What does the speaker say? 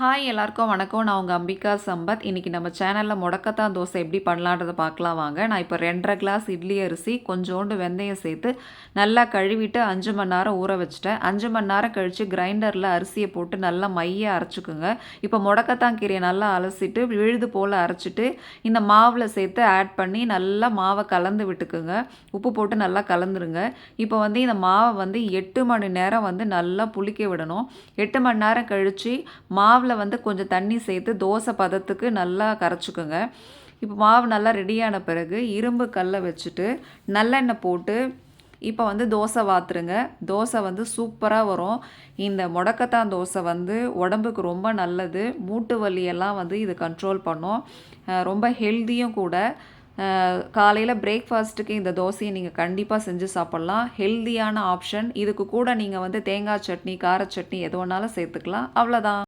Hi எல்லாருக்கும் வணக்கம். நான் உங்கள் அம்பிகா சம்பத். இன்றைக்கி நம்ம சேனலில் முடக்கத்தான் தோசை எப்படி பண்ணலான்றதை பார்க்கலாம் வாங்க. நான் இப்போ ரெண்டரை கிளாஸ் இட்லி அரிசி கொஞ்சோண்டு வெந்தயம் சேர்த்து நல்லா கழுவிட்டு அஞ்சு மணி நேரம் ஊற வச்சுட்டேன். அஞ்சு மணி நேரம் கழித்து கிரைண்டரில் அரிசியை போட்டு நல்லா மைய அரைச்சிக்குங்க. இப்போ முடக்கத்தான் கீரையை நல்லா அலசிட்டு விழுது போல் அரைச்சிட்டு இந்த மாவில் சேர்த்து ஆட் பண்ணி நல்லா மாவை கலந்து விட்டுக்குங்க. உப்பு போட்டு நல்லா கலந்துருங்க. இப்போ வந்து இந்த மாவை வந்து எட்டு மணி நேரம் வந்து நல்லா புளிக்க விடணும். எட்டு மணி நேரம் கழித்து மாவில் வந்து கொஞ்சம் தண்ணி சேர்த்து தோசை பதத்துக்கு நல்லா கரைச்சிக்கோங்க. இப்போ மாவு நல்லா ரெடியான பிறகு இரும்பு கல்லை வச்சுட்டு நல்லெண்ணெய் போட்டு இப்போ வந்து தோசை வாத்துருங்க. தோசை வந்து சூப்பராக வரும். இந்த முடக்கத்தான் தோசை வந்து உடம்புக்கு ரொம்ப நல்லது. மூட்டு வலியெல்லாம் வந்து இது கண்ட்ரோல் பண்ணும். ரொம்ப ஹெல்த்தியும் கூட. காலையில் பிரேக்ஃபாஸ்ட்டுக்கு இந்த தோசையை நீங்கள் கண்டிப்பாக செஞ்சு சாப்பிட்லாம். ஹெல்த்தியான ஆப்ஷன் இதுக்கு கூட நீங்கள் வந்து தேங்காய் சட்னி கார சட்னி எது வேணாலும் சேர்த்துக்கலாம். அவ்வளோதான்